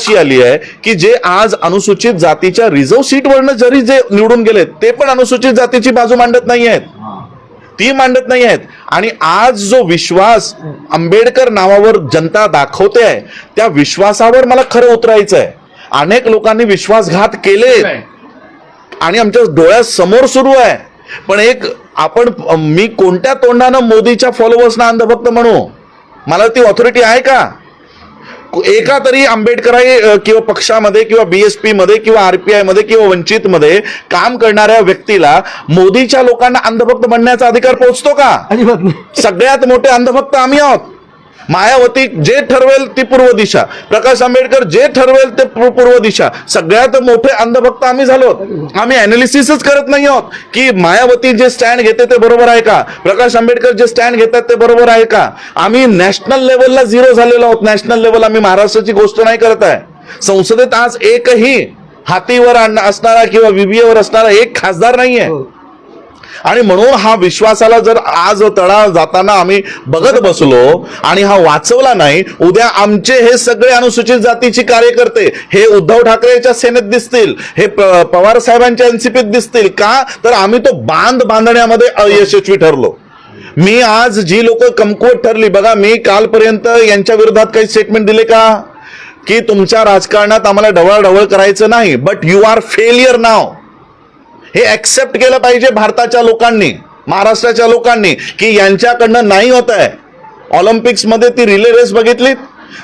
अशी आली आहे की जे आज अनुसूचित जातीच्या रिझर्व्ह सीटवरनं जरी जे निवडून गेलेत ते पण अनुसूचित जातीची बाजू मांडत नाही आहेत. ती मांडत नाही आहेत. आणि आज जो विश्वास आंबेडकर नावावर जनता दाखवते आहे त्या विश्वासावर मला खरं उतरायचं आहे. अनेक लोकांनी विश्वासघात केले आणि आमच्या डोळ्यासमोर सुरू आहे. पण एक आपण मी कोणत्या तोंडानं मोदीच्या फॉलोअर्सना अंधभक्त म्हणू? मला ती ऑथॉरिटी आहे का? एका तरी आंबेडकराई किंवा पक्षामध्ये किंवा बीएसपी मध्ये किंवा आरपीआयमध्ये किंवा वंचित मध्ये काम करणाऱ्या व्यक्तीला मोदीच्या लोकांना अंधभक्त म्हणण्याचा अधिकार पोहोचतो का? सगळ्यात मोठे अंधभक्त आम्ही आहोत. मायावती जे ठरवेल ती पूर्व दिशा. प्रकाश आंबेडकर जे ठरवेल ते पूर्व दिशा. सगळ्यात मोठे अंधभक्त आम्ही झालो आम्ही अनालिसिसच करत नाही आहोत की मायावती जे स्टँड घेते ते बरोबर आहे का? प्रकाश आंबेडकर जे स्टँड घेतात ते बरोबर आहे का? आम्ही नॅशनल लेवलला झिरो झालेलो आहोत. नॅशनल लेवल आम्ही महाराष्ट्राची गोष्ट नाही करत आहे. संसदेत आज एकही हातीवर असणारा किंवा विबीएवर असणारा एक खासदार नाहीये. हो. आणि म्हणून हा विश्वासाला जर आज तळा जाताना आम्ही बघत बसलो आणि हा वाचवला नाही उद्या आमचे हे सगळे अनुसूचित जातीचे कार्यकर्ते हे उद्धव ठाकरेच्या सेनेत दिसतील हे प- पवार साहेबांच्या एनसीपीत दिसतील का? तर आम्ही तो बांध बांधण्यामध्ये अयशस्वी ठरलो. मी आज जी लोक कमकुवत ठरली बघा मी कालपर्यंत यांच्या विरोधात काही स्टेटमेंट दिले का? की तुमच्या राजकारणात आम्हाला ढवळाढवळ करायचं नाही बट यू आर फेलियर नाव हे ॲक्सेप्ट केलं पाहिजे भारताच्या लोकांनी महाराष्ट्राच्या लोकांनी की यांच्याकडनं नाही होत आहे. ऑलिम्पिक्समध्ये ती रिले रेस बघितली.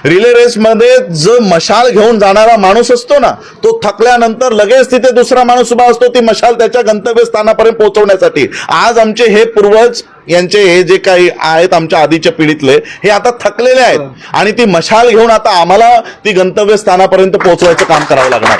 रिले रेस मध्ये जो मशाल घेऊन जाणारा माणूस असतो ना तो थकल्यानंतर लगेच तिथे दुसरा माणूस उभा असतो ती मशाल त्याच्या गंतव्यस्थानापर्यंत पोहोचवण्यासाठी. आज आमचे हे पूर्वज यांचे हे जे काही आहेत आमच्या आधीच्या पिढीतले हे आता थकलेले आहेत. आणि ती मशाल घेऊन आता आम्हाला ती गंतव्यस्थानापर्यंत पोहोचवायचं काम करावं लागणार.